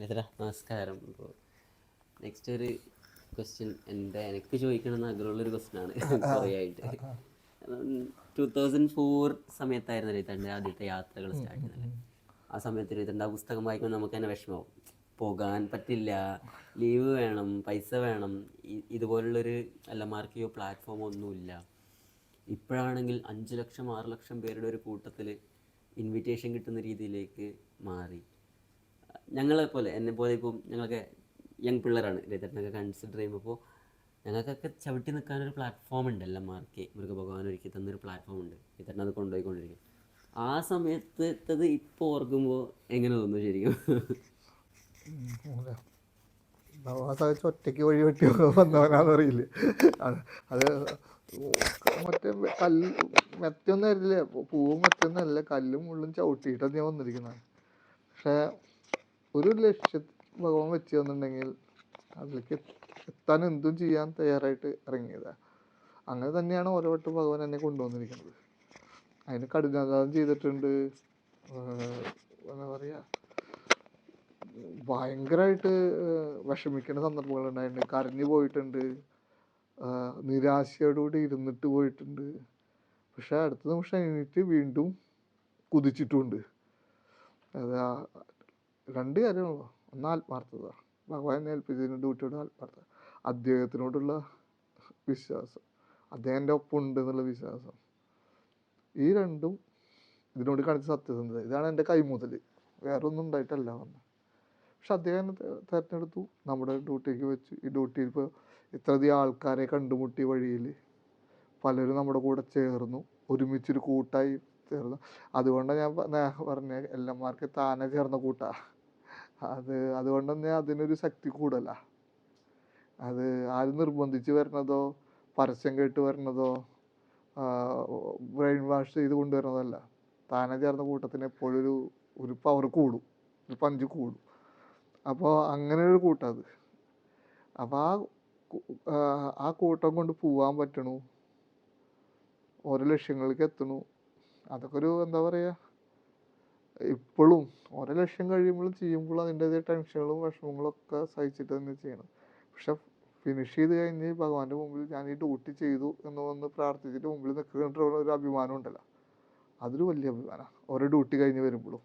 മിത്ര നമസ്കാരം. അപ്പോൾ നെക്സ്റ്റ് ഒരു ക്വസ്റ്റ്യൻ എന്റെ എനിക്ക് ചോദിക്കണമെന്ന് ആഗ്രഹമുള്ളൊരു ക്വസ്റ്റ്യൻ ആണ്. കുറേ ആയിട്ട് ടൂ തൗസൻഡ് ഫോർ സമയത്തായിരുന്നു രീതിന്റെ ആദ്യത്തെ യാത്രകൾ സ്റ്റാർട്ട് ചെയ്യുന്നത് ആ സമയത്ത് രീതിന്റെ ആ പുസ്തകം വായിക്കുമ്പോൾ നമുക്ക് തന്നെ വിഷമമാവും. പോകാൻ പറ്റില്ല ലീവ് വേണം പൈസ വേണം ഇതുപോലുള്ളൊരു അല്ല മാർക്കിയോ പ്ലാറ്റ്ഫോമോ ഒന്നുമില്ല ഇപ്പോഴാണെങ്കിൽ അഞ്ച് ലക്ഷം ആറ് ലക്ഷം പേരുടെ ഒരു കൂട്ടത്തിൽ ഇൻവിറ്റേഷൻ കിട്ടുന്ന രീതിയിലേക്ക് മാറി. ഞങ്ങളെ പോലെ എന്നെ പോലെ ഇപ്പം ഞങ്ങളൊക്കെ യങ് പിള്ളേരാണ്. രതനൊക്കെ കൺസിഡർ ചെയ്യുമ്പോൾ ഞങ്ങൾക്കൊക്കെ ചവിട്ടി നിൽക്കാനൊരു പ്ലാറ്റ്ഫോം ഉണ്ട്. എല്ലാം മാർക്ക് മൃഗ ഭഗവാൻ ഒരുക്കി തന്നൊരു പ്ലാറ്റ്ഫോം ഉണ്ട്. രതന അത് കൊണ്ടുപോയിക്കൊണ്ടിരിക്കും. ആ സമയത്തത് ഇപ്പോൾ ഓർക്കുമ്പോൾ എങ്ങനെ തോന്നുന്നു ശരിക്കും? സാധിച്ച് ഒറ്റയ്ക്ക് വഴി വെട്ടി വന്നവനാന്ന് അറിയില്ല. അത് മറ്റേ കല്ല് മെത്തൊന്നും ആയിരുന്നില്ല പൂവും മെത്തൊന്നും അല്ല കല്ലും മുള്ളും ചവിട്ടിയിട്ടാണ് ഞാൻ വന്നിരിക്കുന്നത്. പക്ഷേ ഒരു ലക്ഷ്യം ഭഗവാൻ വെച്ച് തന്നിട്ടുണ്ടെങ്കിൽ അതിലേക്ക് എത്താൻ എന്തും ചെയ്യാൻ തയ്യാറായിട്ട് ഇറങ്ങിയതാണ് അങ്ങനെ തന്നെയാണ് ഓരോ വട്ടം ഭഗവാൻ എന്നെ കൊണ്ടുവന്നിരിക്കുന്നത്. അതിന് കഠിനാധാനം ചെയ്തിട്ടുണ്ട്. എന്താ പറയുക ഭയങ്കരമായിട്ട് വിഷമിക്കുന്ന സന്ദർഭങ്ങൾ ഉണ്ടായിട്ടുണ്ട് കരഞ്ഞു പോയിട്ടുണ്ട്. നിരാശയോടുകൂടി ഇരുന്നിട്ട് പോയിട്ടുണ്ട്. പക്ഷെ അടുത്ത നിമിഷം എണീറ്റ് വീണ്ടും കുതിച്ചിട്ടുമുണ്ട്. അത് രണ്ട് കാര്യങ്ങളുള്ളൂ ഒന്ന് ആത്മാർത്ഥത. ഭഗവാനെ ഏൽപ്പിച്ചതിന് ഡ്യൂട്ടിയുടെ ആത്മാർത്ഥത. അദ്ദേഹത്തിനോടുള്ള വിശ്വാസം. അദ്ദേഹത്തിന്റെ ഒപ്പം ഉണ്ട് എന്നുള്ള വിശ്വാസം. ഈ രണ്ടും ഇതിനോട് കാണിച്ച സത്യസന്ധത. ഇതാണ് എന്റെ കൈമുതൽ വേറെ ഒന്നും ഉണ്ടായിട്ടല്ല വന്നത് പക്ഷെ അദ്ദേഹം തിരഞ്ഞെടുത്തു. നമ്മുടെ ഡ്യൂട്ടിക്ക് വെച്ച്. ഈ ഡ്യൂട്ടിയിൽ ഇപ്പോൾ ഇത്രയധികം ആൾക്കാരെ കണ്ടുമുട്ടിയ വഴിയിൽ പലരും നമ്മുടെ കൂടെ ചേർന്നു. ഒരുമിച്ചൊരു കൂട്ടായി ചേർന്നു. അതുകൊണ്ടാണ് ഞാൻ പറഞ്ഞ എല്ലാമാർക്ക് താനെ ചേർന്ന കൂട്ടാ. അത് അതുകൊണ്ട് തന്നെ അതിനൊരു ശക്തി കൂടുതലാ അത് ആര് നിർബന്ധിച്ച് വരണതോ പരസ്യം കേട്ട് വരണതോ ബ്രെയിൻ വാഷ് ചെയ്ത് കൊണ്ടുവരുന്നതല്ല താനെ ചേർന്ന കൂട്ടത്തിന് എപ്പോഴും ഒരു ഒരു പവർ കൂടും. ഒരു പഞ്ച് കൂടും. അപ്പോൾ അങ്ങനെ ഒരു അത്. അപ്പോൾ ആ, ആ കൂട്ടം കൊണ്ട് പോവാൻ പറ്റണു. ഓരോ ലക്ഷ്യങ്ങളിലേക്ക് എത്തണു. അതൊക്കെ ഒരു എന്താ പറയുക ഇപ്പോഴും ഓരോ ലക്ഷ്യം കഴിയുമ്പോഴും ചെയ്യുമ്പോൾ അതിന്റെതായ ടെൻഷനുകളും വിഷമങ്ങളും ഒക്കെ സഹിച്ചിട്ട് തന്നെ ചെയ്യണം. പക്ഷെ ഫിനിഷ് ചെയ്ത് കഴിഞ്ഞ് ഭഗവാന്റെ മുമ്പിൽ ഞാൻ ഈ ഡ്യൂട്ടി ചെയ്തു എന്ന് വന്ന് പ്രാർത്ഥിച്ചിട്ട് മുമ്പിൽ നിൽക്കുന്ന ഒരു അഭിമാനം ഉണ്ടല്ലോ. അതൊരു വലിയ അഭിമാനമാണ്. ഓരോ ഡ്യൂട്ടി കഴിഞ്ഞ് വരുമ്പോഴും.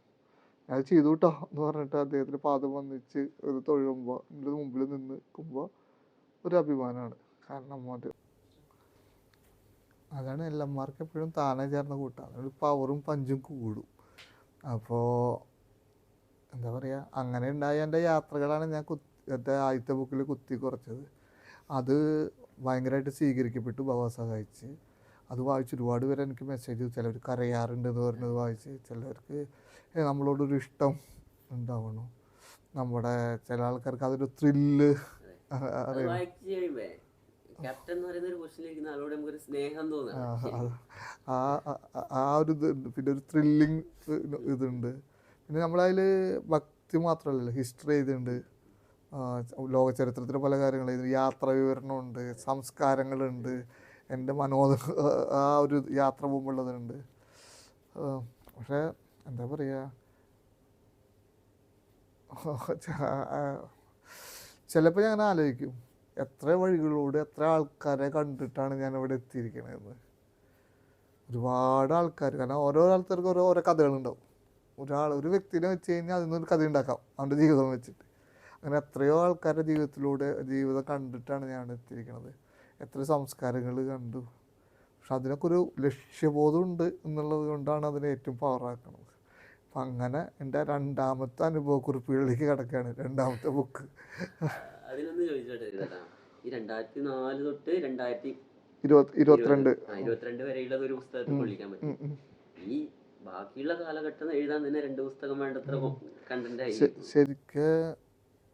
ഞാൻ ചെയ്തു കേട്ടോ എന്ന് പറഞ്ഞിട്ട് അദ്ദേഹത്തിന് പാദം വന്നിച്ച് ഒരു തൊഴുമ്പോൾ എന്റെ മുമ്പിൽ നിന്ന് നിൽക്കുമ്പോൾ ഒരു അഭിമാനമാണ്. കാരണം അത് അതാണ് എല്ലാമാർക്കും എപ്പോഴും താനെ ചേർന്ന കൂട്ടാണ്. ഒരു പവറും പഞ്ചും കൂടും. അപ്പോൾ എന്താ പറയുക അങ്ങനെ ഉണ്ടായ എന്റെ യാത്രകളാണ് ഞാൻ കുത്തി എന്റെ ആദ്യത്തെ ബുക്കിൽ കുത്തി കുറച്ചത്. അത് ഭയങ്കരമായിട്ട് സ്വീകരിക്കപ്പെട്ടു ഭഗവാൻ സഹായിച്ച്. അത് വായിച്ച് ഒരുപാട് പേര് എനിക്ക് മെസ്സേജ് ചിലർ കരയാറുണ്ട് എന്ന് പറഞ്ഞത് വായിച്ച്. ചിലർക്ക് ഏ, നമ്മളോടൊരു ഇഷ്ടം ഉണ്ടാവണം. നമ്മുടെ ചില ആൾക്കാർക്ക് അതൊരു ത്രില്ല് അറിയണം. ആളോട് നമുക്കൊരു സ്നേഹം തോന്നുന്നു ആ ഒരു ഇതുണ്ട് പിന്നെ ഒരു ത്രില്ലിങ് ഇതുണ്ട്. പിന്നെ നമ്മളതിൽ ഭക്തി മാത്രമല്ലല്ലോ ഹിസ്റ്ററി ആ, ലോക ചരിത്രത്തിലെ പല കാര്യങ്ങൾ എഴുതി യാത്ര വിവരണമുണ്ട് സംസ്കാരങ്ങളുണ്ട്. എന്റെ മനോ ആ ഒരു യാത്ര പോകുമ്പോഴുള്ളതുണ്ട് പക്ഷേ എന്താ പറയുക ചിലപ്പോൾ ഞാൻ ആലോചിക്കും. എത്ര വഴികളിലൂടെ എത്ര ആൾക്കാരെ കണ്ടിട്ടാണ് ഞാൻ ഇവിടെ എത്തിയിരിക്കണതെന്ന് ഒരുപാട് ആൾക്കാർ കാരണം ഓരോ ആൾക്കാർക്ക് ഓരോ ഓരോ കഥകളുണ്ടാവും. ഒരാൾ ഒരു വ്യക്തിനെ വെച്ച് കഴിഞ്ഞാൽ അതിൽ നിന്നൊരു കഥ ഉണ്ടാക്കാം അവന്റെ ജീവിതം വെച്ചിട്ട്. അങ്ങനെ എത്രയോ ആൾക്കാരുടെ ജീവിതത്തിലൂടെ ജീവിതം കണ്ടിട്ടാണ് ഞാൻ എത്തിയിരിക്കുന്നത് എത്ര സംസ്കാരങ്ങൾ കണ്ടു. പക്ഷെ അതിനൊക്കെ ഒരു ലക്ഷ്യബോധം ഉണ്ട് എന്നുള്ളത് കൊണ്ടാണ് അതിനെ ഏറ്റവും പവറാക്കുന്നത് അപ്പം അങ്ങനെ എന്റെ രണ്ടാമത്തെ അനുഭവക്കുറിപ്പുകളിലേക്ക് കിടക്കുകയാണ് രണ്ടാമത്തെ ബുക്ക് അതിനൊന്ന് ചോദിച്ചോട്ടെ ചേട്ടാ ഈ രണ്ടായിരത്തി നാല് തൊട്ട് രണ്ടായിരത്തി ഇരുപത്തി ഇരുപത്തിരണ്ട്. ഇരുപത്തിരണ്ട് വരെയുള്ളത് ഒരു പുസ്തകത്തിൽ കൊള്ളിക്കാൻ പറ്റും. ഈ ബാക്കിയുള്ള കാലഘട്ടം എഴുതാൻ തന്നെ രണ്ട് പുസ്തകം വേണ്ടത്ര കണ്ടന്റ് ആയി. ശരിക്ക്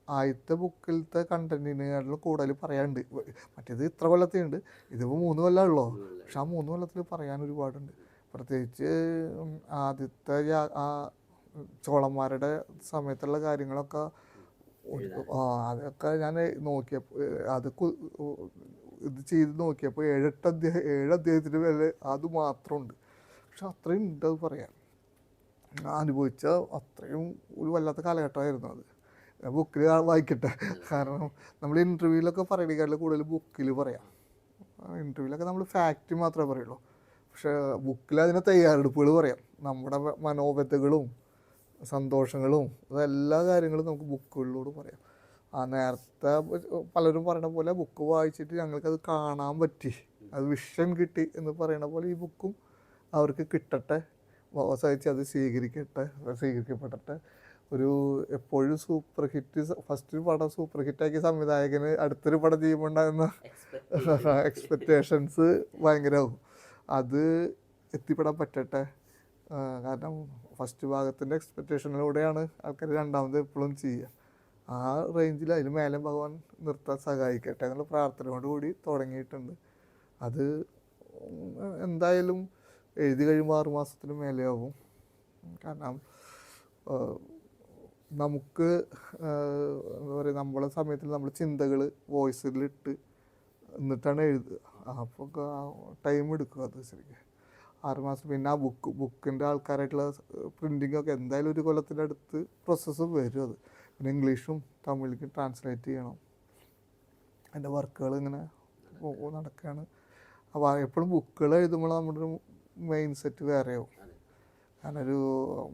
ആദ്യത്തെ ബുക്കിലത്തെ കണ്ടന്റിനെക്കാട്ടിലും കൂടുതൽ പറയാനുണ്ട്. മറ്റേത് ഇത്ര കൊല്ലത്തിനുണ്ട്. ഇതിപ്പോൾ മൂന്ന് കൊല്ലമുള്ളൂ പക്ഷെ ആ മൂന്ന് കൊല്ലത്തിൽ പറയാൻ ഒരുപാടുണ്ട്. പ്രത്യേകിച്ച് ആദ്യത്തെ ആ ചോളന്മാരുടെ സമയത്തുള്ള കാര്യങ്ങളൊക്കെ ആ അതൊക്കെ ഞാൻ നോക്കിയപ്പോൾ അത് ഇത് ചെയ്ത് നോക്കിയപ്പോൾ ഏഴെട്ട് അധ്യായം ഏഴ് അധ്യായത്തിന് വില അത് മാത്രമുണ്ട്. പക്ഷെ അത്രയും ഉണ്ട് അത് പറയാൻ. ഞാൻ അനുഭവിച്ച അത്രയും ഒരു വല്ലാത്ത കാലഘട്ടമായിരുന്നു അത്. ബുക്കിൽ വായിക്കട്ടെ. കാരണം നമ്മൾ ഇന്റർവ്യൂവിലൊക്കെ പറയണേക്കാട്ടിൽ കൂടുതൽ ബുക്കിൽ പറയാം. ഇന്റർവ്യൂവിലൊക്കെ നമ്മൾ ഫാക്റ്റ് മാത്രമേ പറയുള്ളൂ. പക്ഷേ ബുക്കിൽ അതിന്റെ തയ്യാറെടുപ്പുകൾ പറയാം. നമ്മുടെ മനോബദ്ധകളും സന്തോഷങ്ങളും അതെല്ലാ കാര്യങ്ങളും നമുക്ക് ബുക്കുകളിലൂടെ പറയാം. ആ നേരത്തെ പലരും പറയണ പോലെ ബുക്ക് വായിച്ചിട്ട് ഞങ്ങൾക്കത് കാണാൻ പറ്റി. അത് വിഷൻ കിട്ടി എന്ന് പറയണ പോലെ ഈ ബുക്കും അവർക്ക് കിട്ടട്ടെ. വായിച്ച് അത് സ്വീകരിക്കട്ടെ സ്വീകരിക്കപ്പെടട്ടെ. ഒരു എപ്പോഴും സൂപ്പർ ഹിറ്റ് ഫസ്റ്റ് പടം സൂപ്പർ ഹിറ്റാക്കിയ സംവിധായകന് അടുത്തൊരു പടം ചെയ്യുമ്പോണ്ടായിരുന്ന എക്സ്പെക്റ്റേഷൻസ് ഭയങ്കരമാവും അത് എത്തിപ്പെടാൻ പറ്റട്ടെ. കാരണം ഫസ്റ്റ് ഭാഗത്തിന്റെ എക്സ്പെക്റ്റേഷനിലൂടെയാണ് ആൾക്കാർ രണ്ടാമത് എപ്പോഴും ചെയ്യുക. ആ റേഞ്ചിൽ അതിന് മേലെ ഭഗവാൻ നിർത്താൻ സഹായിക്കട്ടെ എന്നുള്ള പ്രാർത്ഥനയോട് കൂടി തുടങ്ങിയിട്ടുണ്ട്. അത് എന്തായാലും എഴുതി കഴിയുമ്പോൾ ആറ് മാസത്തിന് മേലെയാവും. കാരണം നമുക്ക് എന്താ പറയുക നമ്മളെ സമയത്തിൽ നമ്മൾ ചിന്തകൾ വോയിസിലിട്ട് എന്നിട്ടാണ് എഴുതുക. അപ്പോൾ ടൈം എടുക്കും അത് ശരിക്കും. ആറുമാസം. പിന്നെ ആ ബുക്ക് ബുക്കിന്റെ ആൾക്കാരായിട്ടുള്ള പ്രിന്റിംഗ് ഒക്കെ എന്തായാലും ഒരു കൊല്ലത്തിന്റെ അടുത്ത് പ്രോസസ്സ് വരും അത്. പിന്നെ ഇംഗ്ലീഷും തമിഴിലേക്കും ട്രാൻസ്ലേറ്റ് ചെയ്യണം. എന്റെ വർക്കുകൾ ഇങ്ങനെ നടക്കുകയാണ് അപ്പോൾ എപ്പോഴും ബുക്കുകൾ എഴുതുമ്പോൾ നമ്മുടെ ഒരു മെയിൻ സെറ്റ് വേറെയാവും. കാരണം ഒരു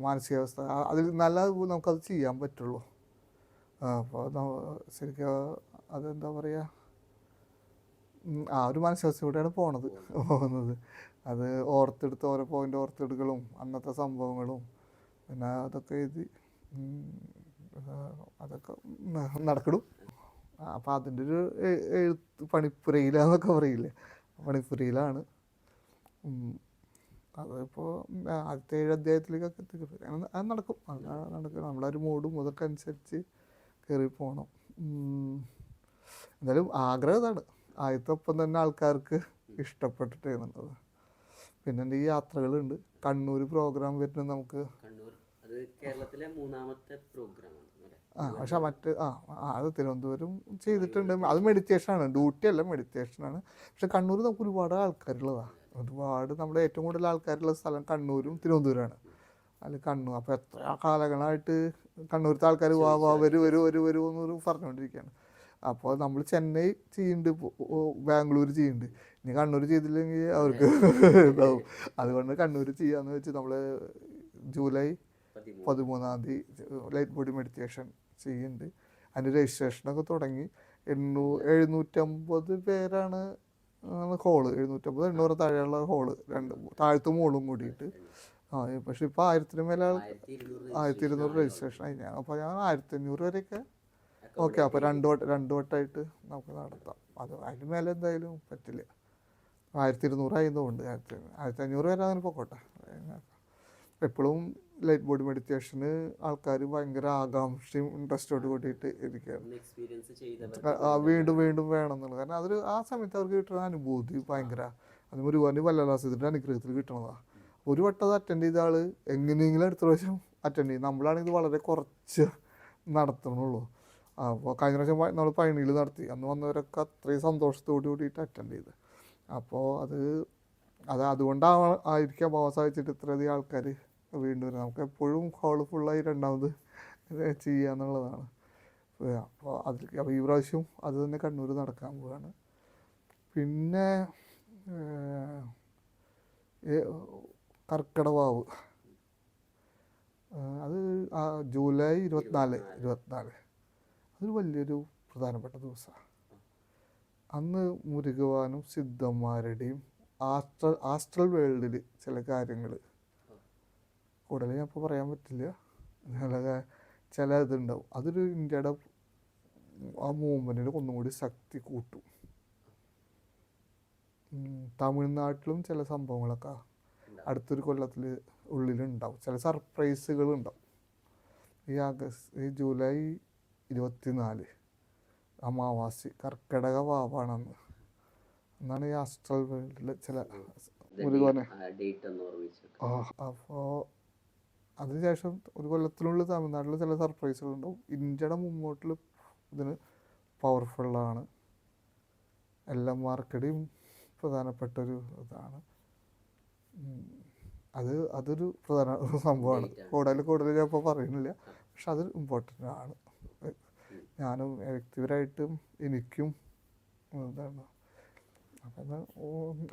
മാനസികാവസ്ഥ. അതിൽ നല്ല നമുക്കത് ചെയ്യാൻ പറ്റുള്ളൂ. അപ്പോൾ ശരിക്കും അതെന്താ പറയുക ആ ഒരു മനസ്സിലൂടെയാണ് പോണത് പോകുന്നത്. അത് ഓർത്തെടുത്ത് ഓരോ പോയിന്റ് ഓർത്തെടുക്കലും അന്നത്തെ സംഭവങ്ങളും പിന്നെ അതൊക്കെ എഴുതി അതൊക്കെ നടക്കണം. അപ്പം അതിന്റെ ഒരു എഴുത്ത് പണിപ്പുരയിലാന്നൊക്കെ പറയില്ലേ? പണിപ്പുരയിലാണ്. അതിപ്പോൾ ആദ്യത്തെ ഏഴ് അധ്യായത്തിലേക്കൊക്കെ എത്തിക്കും അത് നടക്കും. അത് നടക്കും. നമ്മളൊരു മൂടും അതൊക്കെ അനുസരിച്ച് കയറി പോകണം. എന്തായാലും ആഗ്രഹം ഇതാണ്. ആദ്യത്തെ ഒപ്പം തന്നെ ആൾക്കാർക്ക് ഇഷ്ടപ്പെട്ടിട്ട് എന്നുള്ളത് പിന്നെ എന്റെ ഈ യാത്രകളുണ്ട്. കണ്ണൂർ പ്രോഗ്രാം വരുന്നത് നമുക്ക് കേരളത്തിലെ മൂന്നാമത്തെ പ്രോഗ്രാമാണ് ആ പക്ഷെ മറ്റ് ആ ആ, അത് തിരുവനന്തപുരം ചെയ്തിട്ടുണ്ട്. അത് മെഡിറ്റേഷനാണ് ഡ്യൂട്ടി അല്ല മെഡിറ്റേഷനാണ് പക്ഷെ കണ്ണൂർ നമുക്ക് ഒരുപാട് ആൾക്കാരുള്ളതാണ് ഒരുപാട് നമ്മുടെ ഏറ്റവും കൂടുതൽ ആൾക്കാരുള്ള സ്ഥലം കണ്ണൂരും തിരുവനന്തപുരമാണ്. അതിൽ കണ്ണൂർ അപ്പോൾ എത്ര കാലങ്ങളായിട്ട് കണ്ണൂരത്തെ ആൾക്കാർ വാ വാ വരൂ വരൂ വരൂ വരൂ എന്ന് പറഞ്ഞുകൊണ്ടിരിക്കുകയാണ്. അപ്പോൾ നമ്മൾ ചെന്നൈ ചെയ്യുന്നുണ്ട് ബാംഗ്ലൂർ ചെയ്യുന്നുണ്ട് ഇനി കണ്ണൂർ ചെയ്തില്ലെങ്കിൽ അവർക്ക് ഇതാവും. അതുകൊണ്ട് കണ്ണൂർ ചെയ്യാന്ന് വെച്ച് നമ്മൾ ജൂലൈ പതിമൂന്ന്. തീയതി ലൈറ്റ് ബോഡി മെഡിറ്റേഷൻ ചെയ്യുന്നുണ്ട് അതിന്റെ രജിസ്ട്രേഷനൊക്കെ തുടങ്ങി എണ്ണൂ എഴുന്നൂറ്റമ്പത് പേരാണ് ഹോൾ. എഴുന്നൂറ്റമ്പത് എണ്ണൂറ് താഴെയുള്ള ഹോൾ. രണ്ട് താഴത്തും മുകളും കൂടിയിട്ട്. ആ പക്ഷെ ഇപ്പോൾ ആയിരത്തിന് മേലെ ആയിരത്തി ഇരുന്നൂറ് രജിസ്ട്രേഷൻ ആയി. ഞാൻ അപ്പോൾ ഞാൻ ആയിരത്തി അഞ്ഞൂറ് വരെയൊക്കെ ഓക്കെ അപ്പോൾ രണ്ട് വട്ടം രണ്ട് വട്ടമായിട്ട് നമുക്ക് നടത്താം. അത് അതിന് മേലെ എന്തായാലും പറ്റില്ല. ആയിരത്തി ഇരുന്നൂറായതുകൊണ്ട് ആയിരത്തി ആയിരത്തി അഞ്ഞൂറ് വരെ അങ്ങനെ പൊക്കോട്ടെ. എപ്പോഴും ലൈറ്റ് ബോഡി മെഡിറ്റേഷന് ആൾക്കാർ ഭയങ്കര ആകാംക്ഷയും ഇൻട്രസ്റ്റോട് കൂടിയിട്ട് ഇരിക്കുകയാണ്. വീണ്ടും വീണ്ടും വേണം. എന്നുള്ളത്. കാരണം അതൊരു ആ സമയത്ത് അവർക്ക് കിട്ടുന്ന അനുഭൂതി ഭയങ്കര. അതിന് അത് മുരുകാന്റെ വല്ലലാസത്തിന്റെ അനുഗ്രഹത്തിൽ കിട്ടണതാണ് ഒരു വട്ടം അത് അറ്റൻഡ് ചെയ്ത ആൾ എങ്ങനെയെങ്കിലും അടുത്ത പ്രാവശ്യം അറ്റൻഡ് ചെയ്യും. നമ്മളാണെങ്കിൽ വളരെ കുറച്ച് നടത്തണുള്ളൂ. അപ്പോൾ കഴിഞ്ഞ പ്രാവശ്യം നമ്മൾ പഴനിയിൽ നടത്തി. അന്ന് വന്നവരൊക്കെ അത്രയും സന്തോഷത്തോടു കൂടിയിട്ട് അറ്റൻഡ് ചെയ്ത്. അപ്പോൾ അത് അത് അതുകൊണ്ടാണ് ആയിരിക്കാം അവസാനിച്ചിട്ട് ഇത്രയധികം ആൾക്കാർ വീണ്ടും വരുന്നത് നമുക്ക് എപ്പോഴും ഹോൾ ഫുള്ളായി രണ്ടാമത് ചെയ്യുക എന്നുള്ളതാണ്. അപ്പോൾ അതിൽ അപ്പോൾ ഈ പ്രാവശ്യം അത് തന്നെ കണ്ണൂർ നടക്കാൻ പോവുകയാണ് പിന്നെ കർക്കിടവാവ് അത് ജൂലൈ ഇരുപത്തിനാല് ഇരുപത്തിനാല്. അതൊരു വലിയൊരു പ്രധാനപ്പെട്ട ദിവസമാണ്. അന്ന് മുരുകവാനും സിദ്ധന്മാരുടെയും ആസ്ട്രൽ ആസ്ട്രൽ വേൾഡിൽ ചില കാര്യങ്ങൾ കൂടുതൽ ഞാൻ ഇപ്പോൾ പറയാൻ പറ്റില്ല. ചില ചില ഇതുണ്ടാവും. അതൊരു ഇന്ത്യയുടെ ആ മൂവ്മെന്റിന് ഒന്നും കൂടി ശക്തി കൂട്ടും. തമിഴ്നാട്ടിലും ചില സംഭവങ്ങളൊക്കെ അടുത്തൊരു കൊല്ലത്തിൽ ഉള്ളിലുണ്ടാവും. ചില സർപ്രൈസുകളുണ്ടാവും ഈ ആഗസ്റ്റ് ഈ ജൂലൈ ഇരുപത്തിനാല്. അമാവാസി കർക്കിടക വാവാണെന്ന് എന്നാണ് ഈ ആസ്ട്രൽ വേൾഡിലെ ചില മുരുകനെ ആ അപ്പോൾ അതിനുശേഷം ഒരു കൊല്ലത്തിനുള്ളിൽ തമിഴ്നാട്ടിൽ ചില സർപ്രൈസുകൾ ഉണ്ടാവും ഇന്ത്യയുടെ മുമ്പോട്ടിൽ ഇതിന് പവർഫുള്ളാണ് എല്ലാം മാർക്കടിയും പ്രധാനപ്പെട്ട ഒരു ഇതാണ്. അത് അതൊരു പ്രധാന സംഭവമാണ്. കൂടുതൽ കൂടുതൽ ഞാൻ ഇപ്പോൾ പറയുന്നില്ല. പക്ഷെ അത് ഇമ്പോർട്ടന്റ് ആണ്. ഞാനും വ്യക്തിപരമായിട്ടും എനിക്കും എന്താണ് അപ്പം അത്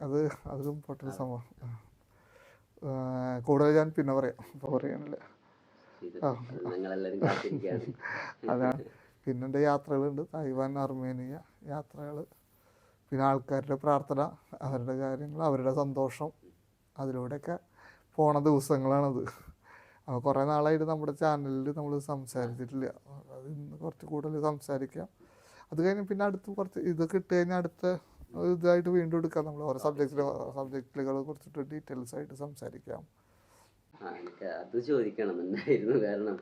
അത് അതൊരു ഇമ്പോർട്ടന്റ് സംഭവം. കൂടുതൽ ഞാൻ പിന്നെ പറയാം. ഇപ്പോൾ പറയാനില്ല. അതാണ്. പിന്നെ എന്റെ യാത്രകളുണ്ട്. തായ്വാൻ അർമേനിയ യാത്രകൾ പിന്നെ ആൾക്കാരുടെ പ്രാർത്ഥന അവരുടെ കാര്യങ്ങൾ അവരുടെ സന്തോഷം. അതിലൂടെയൊക്കെ പോണ ദിവസങ്ങളാണത്. അപ്പോൾ കുറേ നാളായിട്ട് നമ്മുടെ ചാനലിൽ നമ്മൾ സംസാരിച്ചിട്ടില്ല. അത് ഇന്ന് കുറച്ച് കൂടുതൽ സംസാരിക്കാം. അത് കഴിഞ്ഞ് പിന്നെ അടുത്ത് കുറച്ച് ഇതൊക്കെ ഇട്ട് കഴിഞ്ഞാൽ അടുത്ത ഇതായിട്ട് വീണ്ടും എടുക്കാം. നമ്മൾ ഓരോ സബ്ജക്റ്റിൽ സബ്ജക്റ്റുകൾ കുറച്ചിട്ട് ഡീറ്റെയിൽസ് ആയിട്ട് സംസാരിക്കാം. എനിക്ക് അത് ചോദിക്കണം. എന്നായിരുന്നു കാരണം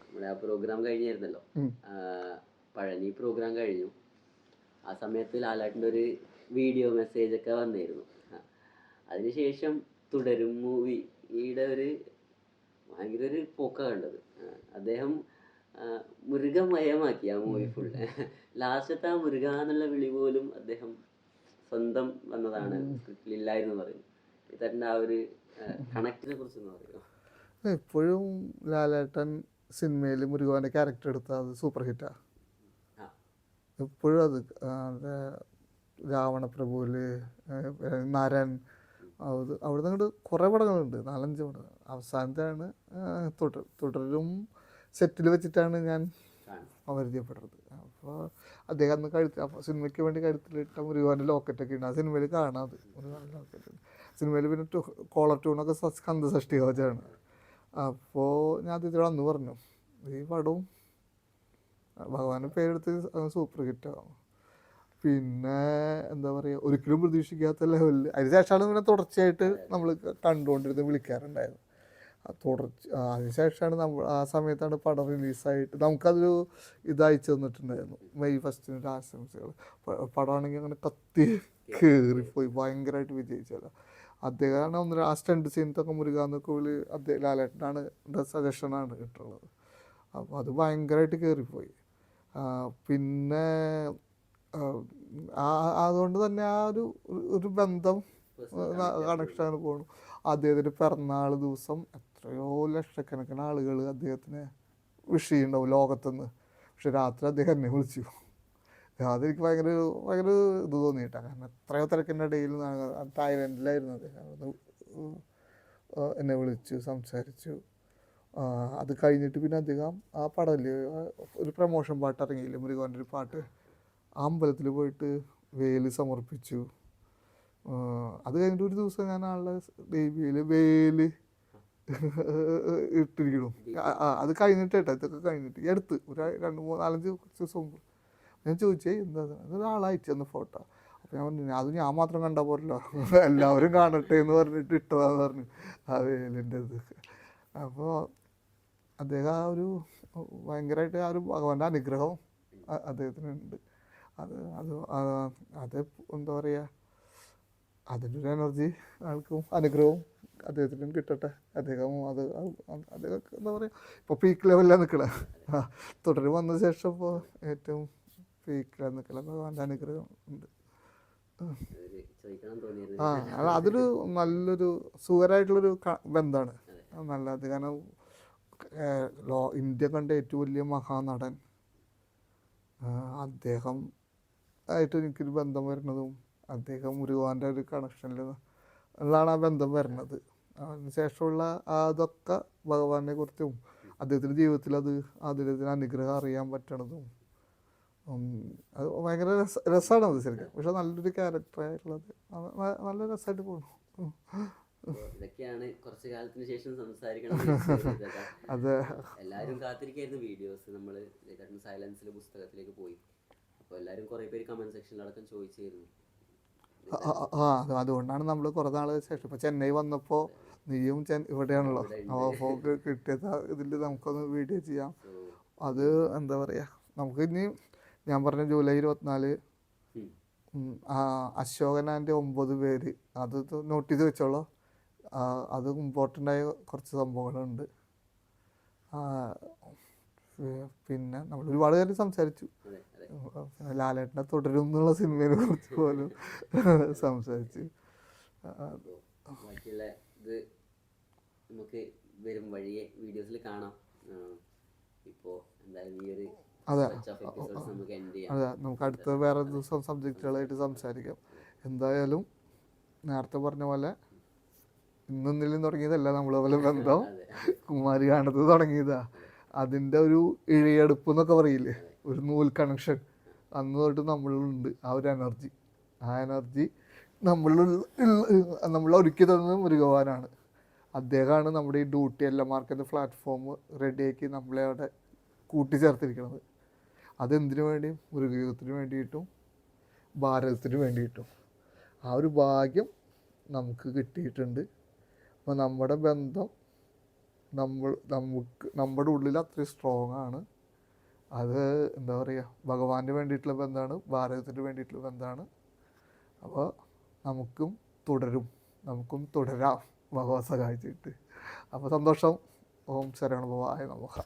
നമ്മുടെ ആ പ്രോഗ്രാം കഴിഞ്ഞായിരുന്നല്ലോ. പഴനി പ്രോഗ്രാം കഴിഞ്ഞു. ആ സമയത്ത് ലാലാട്ടിന്റെ ഒരു വീഡിയോ മെസ്സേജ് ഒക്കെ വന്നിരുന്നു. അതിനുശേഷം തുടരും മൂവിയുടെ ഒരു ഭയങ്കര ഒരു പോക്ക കണ്ടത്. അദ്ദേഹം മൃഗമയമാക്കി ആ മൂവി ഫുൾ ലാസ്റ്റത്തെ ആ മൃഗ എന്നുള്ള വിളി പോലും അദ്ദേഹം സ്വന്തം വന്നതാണ്. സ്ക്രിപ്റ്റിലില്ലായിരുന്നു ഇല്ലായിരുന്നു പറയുന്നു ഇതന്നെ ആ ഒരു കണക്റ്റിനെ കുറിച്ചൊന്ന് പറയുമോ എപ്പോഴും ലാലേട്ടൻ സിനിമയിൽ മുരുകോന്റെ ക്യാരക്ടർ എടുത്താൽ അത് സൂപ്പർ ഹിറ്റാ എപ്പോഴും അത് രാവണപ്രഭുവിൽ നാരായൺ അത് അവിടെ അങ്ങോട്ട് കുറേ പടങ്ങളുണ്ട്. നാലഞ്ച് പടങ്ങൾ. അവസാനത്തെയാണ് തുടർ തുടരും. സെറ്റിൽ വെച്ചിട്ടാണ് ഞാൻ പരിചയപ്പെടുന്നത് അപ്പോൾ അദ്ദേഹം അന്ന് കഴുത്ത് സിനിമയ്ക്ക് വേണ്ടി കഴുത്തിലിട്ട മുരുകാന്റെ ലോക്കറ്റൊക്കെ ഉണ്ട്. ആ സിനിമയിൽ കാണാതെ മുരുകാന്റെ ലോക്കറ്റ് സിനിമയിൽ പിന്നെ ടു കോളർ ട്യൂണൊക്കെ സ്കന്ധസൃഷ്ടി കവചമാണ് അപ്പോൾ ഞാൻ അതിഥിയോട് അന്ന് പറഞ്ഞു ഈ പടവും ഭഗവാന്റെ പേരെടുത്ത് സൂപ്പർ ഹിറ്റാവും പിന്നെ എന്താ പറയുക ഒരിക്കലും പ്രതീക്ഷിക്കാത്ത ലെവലിൽ അതിനുശേഷമാണ് പിന്നെ തുടർച്ചയായിട്ട് നമ്മൾ കണ്ടുകൊണ്ടിരുന്ന് വിളിക്കാറുണ്ടായിരുന്നു തുടർച്ച അതിനുശേഷമാണ് നമ്മൾ ആ സമയത്താണ് പടം റിലീസായിട്ട് നമുക്കതൊരു ഇത് അയച്ചു തന്നിട്ടുണ്ടായിരുന്നു. മെയ് ഫസ്റ്റിന് ഒരു ആശംസകൾ. പടമാണെങ്കിൽ അങ്ങനെ കത്തി കയറിപ്പോയി ഭയങ്കരമായിട്ട് വിജയിച്ചല്ല അദ്ദേഹമാണ് ഒന്ന് ആ സ്റ്റണ്ട് സീനത്തൊക്കെ മുരുകാന്ന് വിളി അദ്ദേഹം ലാലേട്ടനാണ് സജഷനാണ് കിട്ടുള്ളത് അപ്പോൾ അത് ഭയങ്കരമായിട്ട് കയറിപ്പോയി പിന്നെ അതുകൊണ്ട് തന്നെ ആ ഒരു ഒരു ബന്ധം കണക്ഷനാണ് പോകുന്നു അദ്ദേഹത്തിന്റെ പിറന്നാൾ ദിവസം എത്രയോ ലക്ഷക്കണക്കിന് ആളുകൾ അദ്ദേഹത്തിന് വിഷ് ചെയ്യുന്നുണ്ടാവും ലോകത്തുനിന്ന്. പക്ഷെ രാത്രി അദ്ദേഹം എന്നെ വിളിച്ചു. അതെനിക്ക് ഭയങ്കര ഒരു ഭയങ്കര ഇത് തോന്നിയിട്ടാണ് കാരണം എത്രയോ തിരക്കിന്റെ ഇടയിൽ തായ്ലൻഡിലായിരുന്നു അദ്ദേഹം. എന്നെ വിളിച്ചു സംസാരിച്ചു. അത് കഴിഞ്ഞിട്ട് പിന്നെ അദ്ദേഹം ആ പടമില്ല ഒരു പ്രമോഷൻ പാട്ട് ഇറങ്ങിയില്ലേ മുരുകന്റെ ഒരു പാട്ട്? ആ അമ്പലത്തിൽ പോയിട്ട് വേൽ സമർപ്പിച്ചു. അത് കഴിഞ്ഞിട്ട് ഒരു ദിവസം ഞാൻ ആളുടെ ദേവിയിൽ വേൽ ഇട്ടിരിക്കണു അത് കഴിഞ്ഞിട്ട് കേട്ടോ ഇതൊക്കെ കഴിഞ്ഞിട്ട്. ഈ അടുത്ത് ഒരു രണ്ട് മൂന്ന് നാലഞ്ച് കുറച്ച് ദിവസം മുമ്പ്. ഞാൻ ചോദിച്ചേ എന്താ അതൊരാൾ അയച്ചു തന്ന ഫോട്ടോ. അപ്പോൾ ഞാൻ പറഞ്ഞു അത് ഞാൻ മാത്രം കണ്ടാൽ പോരല്ലോ. എല്ലാവരും കാണട്ടെ എന്ന് പറഞ്ഞിട്ട് ഇട്ടതാന്ന് പറഞ്ഞു. ആ വേലിന്റെ ഇത്. അപ്പോൾ അദ്ദേഹം ആ ഒരു ഭയങ്കരമായിട്ട് ആ ഒരു ഭഗവാന്റെ അനുഗ്രഹം അദ്ദേഹത്തിന് അദ്ദേഹത്തിനുണ്ട് അത് അത് അത് എന്താ പറയുക അതിന്റെ ഒരു എനർജി ആൾക്കും അനുഗ്രഹവും അദ്ദേഹത്തിനും കിട്ടട്ടെ. അദ്ദേഹം അത് അദ്ദേഹം എന്താ പറയുക ഇപ്പോൾ പീക്ക് ലെവലിലാണ് നിൽക്കണേ തുടർ വന്ന ശേഷം ഇപ്പോൾ ഏറ്റവും പീക്കിലാണ് നിൽക്കണ ഭഗവാന്റെ അനുഗ്രഹം ഉണ്ട്. ആ. അത് അതൊരു നല്ലൊരു സുഖരായിട്ടുള്ളൊരു ബന്ധമാണ് നല്ലത്. കാരണം ലോ ഇന്ത്യ കണ്ട ഏറ്റവും വലിയ മഹാനടൻ അദ്ദേഹം ആയിട്ട് എനിക്കൊരു ബന്ധം വരുന്നതും അദ്ദേഹം മുരുകാന്റെ ഒരു കണക്ഷനിൽ ഉള്ളതാണ് ആ ബന്ധം വരുന്നത്. അതിന് ശേഷമുള്ള ആ അതൊക്കെ ഭഗവാനെ കുറിച്ചും അദ്ദേഹത്തിന്റെ ജീവിതത്തിൽ അത് അദ്ദേഹത്തിന് അനുഗ്രഹം അറിയാൻ പറ്റണതും അത് ഭയങ്കര രസ രസമാണ് അത് ശരിക്കും. പക്ഷെ നല്ലൊരു ക്യാരക്ടറായിട്ടുള്ളത്. നല്ല രസമായിട്ട്. അപ്പൊ ഇതൊക്കെയാണ് കുറച്ച് കാലത്തിന് ശേഷം സംസാരിക്കണം അത്. എല്ലാവരും കാത്തിരിക്കായിരുന്നു വീഡിയോസ്. നമ്മൾ സൈലൻസിലെ പുസ്തകത്തിലേക്ക് പോയി. അപ്പോൾ എല്ലാവരും കുറേ പേര് കമന്റ് സെക്ഷനിലടക്കം ചോദിച്ചിരുന്നു. ആ, ആ, ആ അത് അതുകൊണ്ടാണ് നമ്മൾ കുറേ നാൾ ശേഷം. ഇപ്പോൾ ചെന്നൈ വന്നപ്പോൾ നീയും ചെ ഇവിടെയാണല്ലോ. അപ്പോൾ കിട്ടിയത് ഇതിൽ നമുക്കൊന്ന് വീഡിയോ ചെയ്യാം. അത് എന്താ പറയുക നമുക്ക് ഇനി ഞാൻ പറഞ്ഞ ജൂലൈ ഇരുപത്തിനാല് അശോകനാന്റെ ഒമ്പത് പേര് അത് നോട്ട് ചെയ്ത് വെച്ചോളൂ. അത് ഇമ്പോർട്ടന്റ് ആയ കുറച്ച് സംഭവങ്ങളുണ്ട്. പിന്നെ നമ്മൾ ഒരുപാട് കാര്യം സംസാരിച്ചു. പിന്നെ ലാലേട്ടനെ തുടരും എന്നുള്ള സിനിമയെ കുറിച്ച് പോലും സംസാരിച്ചു. ബാക്കിയുള്ള ഇത് നമുക്ക് വരും വഴിയെ വീഡിയോസിൽ കാണാം. ഇപ്പോൾ എന്തായാലും ഈ ഒരു അതെ. അതെ നമുക്ക് അടുത്ത വേറെ ദിവസം സബ്ജക്റ്റുകളായിട്ട് സംസാരിക്കാം. എന്തായാലും നേരത്തെ പറഞ്ഞ പോലെ ഇന്നൊന്നിലും തുടങ്ങിയതല്ല നമ്മളെ പോലെ ബന്ധം. കുമാരി കാണത്ത് തുടങ്ങിയതാ. അതിന്റെ ഒരു ഇഴയെടുപ്പ് എന്നൊക്കെ പറയില്ലേ? ഒരു നൂൽ കണക്ഷൻ അന്ന് തൊട്ട് നമ്മളിലുണ്ട് ആ ഒരു എനർജി ആ എനർജി നമ്മളിൽ നമ്മൾ ഒരുക്കി തന്നത് മുരുകവാനാണ്. അദ്ദേഹമാണ് നമ്മുടെ ഈ ഡ്യൂട്ടി എല്ലാം മാർക്കറ്റ് പ്ലാറ്റ്ഫോം റെഡിയാക്കി നമ്മളെ അവിടെ കൂട്ടിച്ചേർത്തിരിക്കുന്നത് അതെന്തിനു വേണ്ടിയും മുരുകയുഗത്തിന് വേണ്ടിയിട്ടും ഭാരതത്തിന് വേണ്ടിയിട്ടും. ആ ഒരു ഭാഗ്യം നമുക്ക് കിട്ടിയിട്ടുണ്ട്. അപ്പോൾ നമ്മുടെ ബന്ധം നമ്മൾ നമുക്ക് നമ്മുടെ ഉള്ളിൽ അത്രയും സ്ട്രോങ് ആണ്. അത് എന്താ പറയുക ഭഗവാന് വേണ്ടിയിട്ടുള്ള ബന്ധമാണ് ഭാരതത്തിന് വേണ്ടിയിട്ടുള്ള ബന്ധമാണ്. അപ്പോൾ നമുക്കും തുടരും നമുക്കും തുടരാം ഭഗവാൻ സഹായിച്ചിട്ട്. അപ്പോൾ സന്തോഷം. ഓം ശരവണ ഭവായ നമഃ.